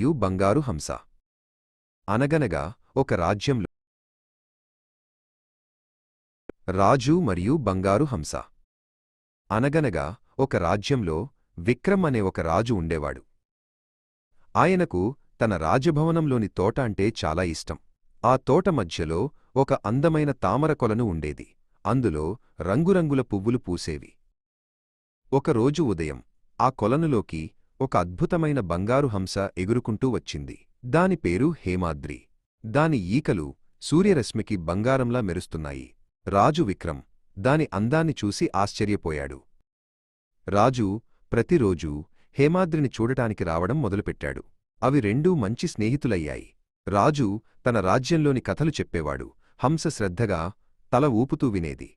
You బంగారు హంస. అనగనగా ఒక రాజ్యంలో రాజు మరియు బంగారు హంస. అనగనగా ఒక రాజ్యంలో విక్రమ్ అనే ఒక రాజు ఉండేవాడు. ఆయనకు తన రాజభవనంలోని తోట అంటే చాలా ఇష్టం. ఆ తోట మధ్యలో ఒక అందమైన తామర కొలను ఉండేది. అందులో రంగురంగుల పువ్వులు పూసేవి. ఒకరోజు ఉదయం ఆ కొలనులోకి ఒక అద్భుతమైన బంగారు హంస ఎగురుకుంటూ వచ్చింది. దాని పేరు హేమాద్రి. దాని ఈకలు సూర్యరశ్మికి బంగారంలా మెరుస్తున్నాయి. రాజు విక్రమ్ దాని అందాన్ని చూసి ఆశ్చర్యపోయాడు. రాజు ప్రతిరోజూ హేమాద్రిని చూడటానికి రావడం మొదలుపెట్టాడు. అవి రెండూ మంచి స్నేహితులయ్యాయి. రాజు తన రాజ్యంలోని కథలు చెప్పేవాడు. హంస శ్రద్ధగా తల ఊపుతూ వినేది.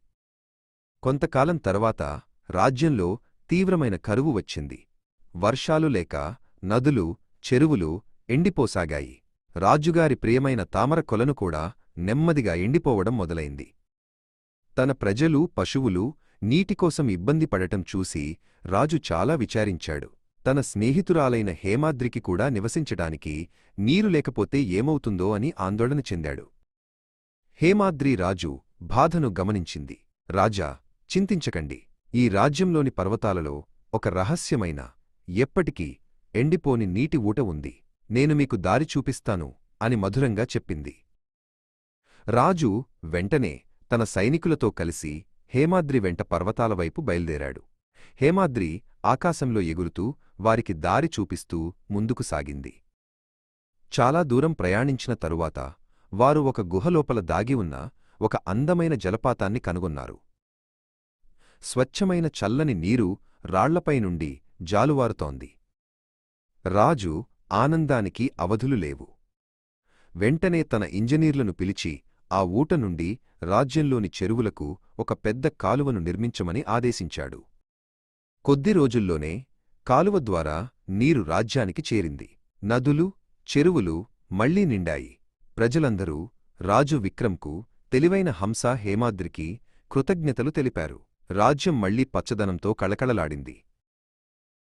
కొంతకాలం తర్వాత రాజ్యంలో తీవ్రమైన కరువు వచ్చింది. వర్షాలు లేక నదులు చెరువులు ఎండిపోసాగాయి. రాజుగారి ప్రియమైన తామర కొలను కూడా నెమ్మదిగా ఎండిపోవడం మొదలైంది. తన ప్రజలు పశువులు నీటికోసం ఇబ్బంది పడటం చూసి రాజు చాలా విచారించాడు. తన స్నేహితురాలైన హేమాద్రికి కూడా నివసించడానికి నీరు లేకపోతే ఏమవుతుందో అని ఆందోళన చెందాడు. హేమాద్రి రాజు బాధను గమనించింది. రాజా చింతించకండి. ఈ రాజ్యంలోని పర్వతాలలో ఒక రహస్యమైన ఎప్పటికీ ఎండిపోని నీటి ఊట ఉంది. నేను మీకు దారి చూపిస్తాను అని మధురంగా చెప్పింది. రాజు వెంటనే తన సైనికులతో కలిసి హేమాద్రి వెంట పర్వతాల వైపు బయల్దేరాడు. హేమాద్రి ఆకాశంలో ఎగురుతూ వారికి దారి చూపిస్తూ ముందుకు సాగింది. చాలా దూరం ప్రయాణించిన తరువాత వారు ఒక గుహలోపల దాగి ఉన్న ఒక అందమైన జలపాతాన్ని కనుగొన్నారు. స్వచ్ఛమైన చల్లని నీరు రాళ్ళపై నుండి జాలువారుతోంది. రాజు ఆనందానికి అవధులు లేవు. వెంటనే తన ఇంజనీర్లను పిలిచి ఆ ఊట నుండి రాజ్యంలోని చెరువులకు ఒక పెద్ద కాలువను నిర్మించమని ఆదేశించాడు. కొద్ది రోజుల్లోనే కాలువ ద్వారా నీరు రాజ్యానికి చేరింది. నదులు చెరువులు మళ్ళీ నిండాయి. ప్రజలందరూ రాజు విక్రమ్కు తెలివైన హంస హేమాద్రికి కృతజ్ఞతలు తెలిపారు. రాజ్యం మళ్ళీ పచ్చదనంతో కళకళలాడింది.